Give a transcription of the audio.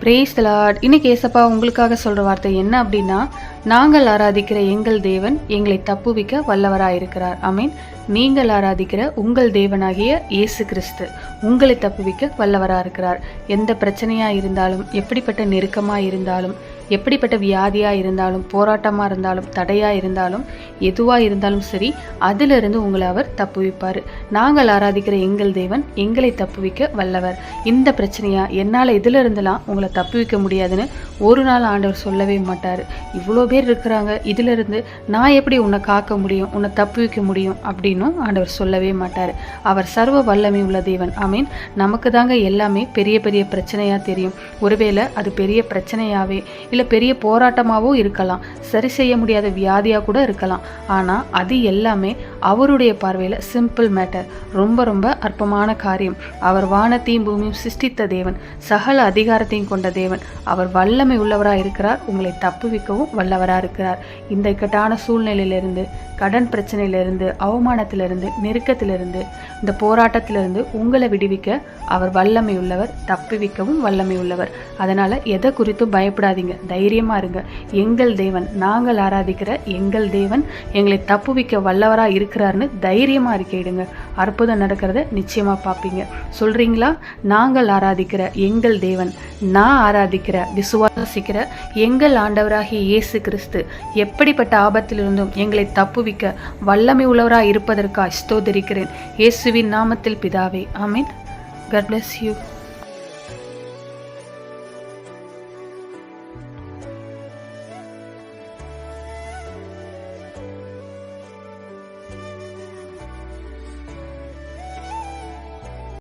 Brace Lord இன்னைக்கு ஏசப்பா உங்களுக்காக சொல்கிற வார்த்தை என்ன அப்படின்னா நாங்கள் ஆராதிக்கிற எங்கள் தேவன் எங்களை தப்புவிக்க வல்லவராயிருக்கிறார். ஐ நீங்கள் ஆராதிக்கிற உங்கள் தேவனாகிய இயேசு கிறிஸ்து உங்களை தப்புவிக்க வல்லவராக இருக்கிறார் எந்த பிரச்சனையாக இருந்தாலும் எப்படிப்பட்ட நெருக்கமாக இருந்தாலும் எப்படிப்பட்ட வியாதியாக இருந்தாலும் போராட்டமாக இருந்தாலும் தடையாக இருந்தாலும் எதுவாக இருந்தாலும் சரி அதிலிருந்து உங்களை அவர் தப்புவிப்பார். நாங்கள் ஆராதிக்கிற எங்கள் தேவன் எங்களை தப்புவிக்க வல்லவர். இந்த பிரச்சனையாக என்னால் இதிலிருந்துலாம் உங்களை தப்புவிக்க முடியாதுன்னு ஒரு நாள் ஆண்டவர் சொல்லவே மாட்டார். இவ்வளோ பேர் இருக்கிறாங்க இதிலிருந்து நான் எப்படி உன்னை காக்க முடியும் உன்னை தப்புவிக்க முடியும் அப்படின்னும் ஆண்டவர் சொல்லவே மாட்டார். அவர் சர்வ வல்லமை உள்ள தேவன். ஆமீன். நமக்கு தாங்க எல்லாமே பெரிய பெரிய பிரச்சனையாக தெரியும். ஒருவேளை அது பெரிய பிரச்சனையாகவே இல்லை பெரிய போராட்டமாகவும் இருக்கலாம். சரி செய்ய முடியாத வியாதியாக கூட இருக்கலாம். ஆனால் அது எல்லாமே அவருடைய பார்வையில் சிம்பிள் மேட்டர் ரொம்ப ரொம்ப அற்பமான காரியம். அவர் வானத்தையும் பூமியும் சிருஷ்டித்த தேவன் சகல அதிகாரத்தையும் கொண்ட தேவன். அவர் வல்லமை உள்ளவராக இருக்கிறார் உங்களை தப்புவிக்கவும் வல்லவராக இருக்கிறார். இந்த இக்கட்டான சூழ்நிலையிலிருந்து கடன் பிரச்சனையிலிருந்து அவமானத்திலிருந்து நெருக்கத்திலிருந்து இந்த போராட்டத்திலிருந்து உங்களை விடுவிக்க அவர் வல்லமை உள்ளவர் தப்புவிக்கவும் வல்லமை உள்ளவர். அதனால் எதை குறித்தும் பயப்படாதீங்க. தைரியமாக இருங்க. எங்கள் தேவன் நாங்கள் ஆராதிக்கிற எங்கள் தேவன் எங்களை தப்புவிக்க வல்லவராக இருக்கிறாருன்னு தைரியமாக இருக்கையிடுங்க அற்புதம் நடக்கிறத நிச்சயமாக பார்ப்பீங்க. சொல்கிறீங்களா நாங்கள் ஆராதிக்கிற எங்கள் தேவன் நான் ஆராதிக்கிற விசுவாசிக்கிற எங்கள் ஆண்டவராகிய இயேசு கிறிஸ்து எப்படிப்பட்ட ஆபத்திலிருந்தும் எங்களை தப்புவிக்க வல்லமை உள்ளவராக இருப்பதற்காக ஸ்தோதரிக்கிறேன் இயேசுவின் நாமத்தில் பிதாவே ஆமீன். God bless you.